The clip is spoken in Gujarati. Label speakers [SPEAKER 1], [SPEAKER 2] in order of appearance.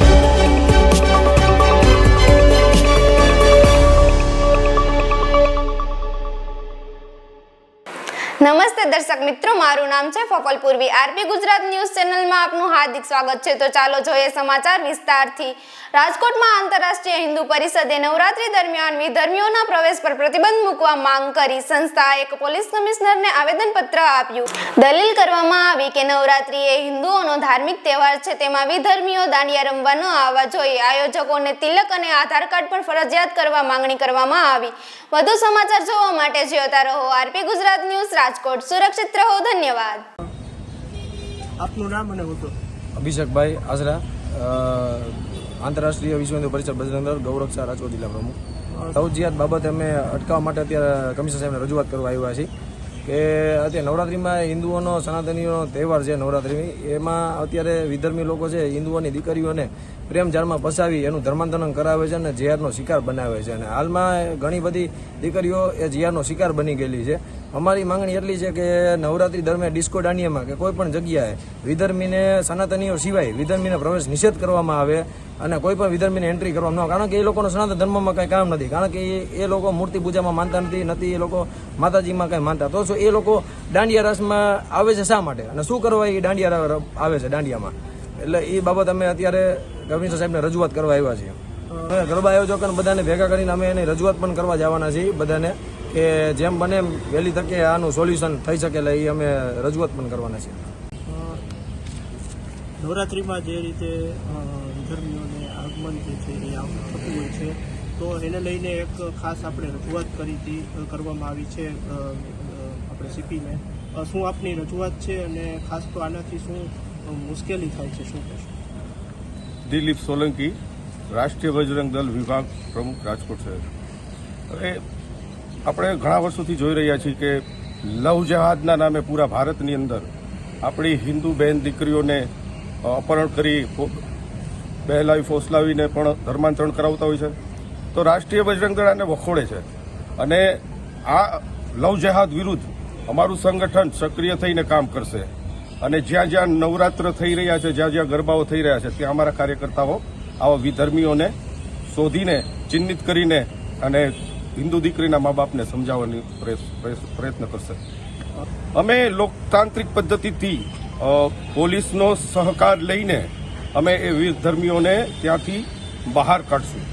[SPEAKER 1] Bye. નમસ્તે દર્શક મિત્રો, મારું નામ છે ફફલ પૂર્વી. આરપી ગુજરાત ન્યૂઝ ચેનલમાં આપનું હાર્દિક સ્વાગત છે. તો ચાલો જોઈએ સમાચાર વિસ્તારથી. રાજકોટમાં આંતરરાષ્ટ્રીય હિન્દુ પરિષદે નવરાત્રી દરમિયાન વિધર્મીઓના પ્રવેશ પર પ્રતિબંધ મૂકવા માંગ કરી. સંસ્થાએ એક પોલીસ કમિશનરને આવેદનપત્ર આપ્યું. દલીલ કરવામાં આવી કે નવરાત્રી એ હિન્દુઓનો ધાર્મિક તહેવાર છે, તેમાં વિધર્મીઓ દાંડિયા રમવા ન આવવા જોઈએ. આયોજકોને તિલક અને આધાર કાર્ડ પણ ફરજિયાત કરવા માંગણી કરવામાં આવી. વધુ સમાચાર જોવા માટે જોતા રહો આરપી ગુજરાત ન્યૂઝ રાજકોટ. સુરક્ષિત રહો. ધન્યવાદ.
[SPEAKER 2] આપનું નામ અને હોદ્દો
[SPEAKER 3] અભિષેકભાઈ આઝરા આંતરરાષ્ટ્રીય વિશ્વ હિન્દુ પરિષદ બજરંગર ગૌરવ ગૌરક્ષા રાજકોટ જિલ્લા પ્રમુખ. તવજિયાત બાબતે અમે અટકાવવા માટે અત્યારે કમિશનર સાહેબને રજૂઆત કરવા આવ્યા છીએ. કે અત્યારે નવરાત્રિમાં હિન્દુઓનો સનાતનીઓનો તહેવાર છે નવરાત્રિ. એમાં અત્યારે વિધર્મી લોકો છે, હિન્દુઓની દીકરીઓને પ્રેમ જાળમાં ફસાવી એનું ધર્માંતરણ કરાવે છે અને જિહાદનો શિકાર બનાવે છે. અને હાલમાં ઘણી બધી દીકરીઓ એ જીઆરનો શિકાર બની ગયેલી છે. અમારી માંગણી એટલી છે કે નવરાત્રી દરમિયાન ડિસ્કો દાંડિયામાં કે કોઈ પણ જગ્યાએ વિધર્મીને સનાતનીઓ સિવાય વિધર્મીને પ્રવેશ નિષેધ કરવામાં આવે અને કોઈ પણ વિધર્મીને એન્ટ્રી કરવામાં ન કારણ કે એ લોકોનો સનાતન ધર્મમાં કંઈ કામ નથી. કારણ કે એ- લોકો મૂર્તિ પૂજામાં માનતા નથી નથી એ લોકો માતાજીમાં કંઈ માનતા. તો શું એ લોકો દાંડિયા રસમાં આવે છે શા માટે? અને શું કરવા એ દાંડિયા આવે છે દાંડિયામાં? એટલે એ બાબત અમે અત્યારે કમિશનર સાહેબને રજૂઆત કરવા આવ્યા છીએ. ગરબા આયોજકોને બધાને ભેગા કરીને અમે એની રજૂઆત પણ કરવા જવાના છીએ બધાને કે જેમ બને એમ વહેલી તકે આનું સોલ્યુશન થઈ શકે એટલે એ અમે રજૂઆત પણ કરવાના છીએ.
[SPEAKER 2] નવરાત્રિમાં જે રીતે ધર્મીઓને આગમન જે છે એ થતું હોય છે, તો એને લઈને એક ખાસ આપણે રજૂઆત કરી હતી કરવામાં આવી છે સીપીને શું આપની રજૂઆત છે અને ખાસ તો આનાથી શું મુશ્કેલી થાય છે, શું કહેશો?
[SPEAKER 4] દિલીપ સોલંકી, રાષ્ટ્રીય બજરંગ દળ વિભાગ પ્રમુખ રાજકોટ શહેર. હવે આપણે ઘણા વર્ષોથી જોઈ રહ્યા છીએ કે લવ જહાદના નામે પૂરા ભારતની અંદર આપણી હિન્દુ બહેન દીકરીઓને અપહરણ કરી બહેલાવી ફોસલાવીને પણ ધર્માંતરણ કરાવતા હોય છે. તો રાષ્ટ્રીય બજરંગ દળ આને વખોડે છે. અને આ લવ જહાદ વિરુદ્ધ અમારું સંગઠન સક્રિય થઈને કામ કરશે. અને જ્યાં જ્યાં નવરાત્ર થઈ રહ્યા છે, જ્યાં જ્યાં ગરબાઓ થઈ રહ્યા છે, ત્યાં અમારા કાર્યકર્તાઓ આવા વિધર્મીઓને શોધીને, ચિહ્નિત કરીને અને હિન્દુ દીકરીના મા બાપને સમજાવવાની પ્રયત્ન કરશે. અમે લોકતાંત્રિક પદ્ધતિથી પોલીસનો સહકાર લઈને અમે એ વિધર્મીઓને ત્યાંથી બહાર કાઢશું.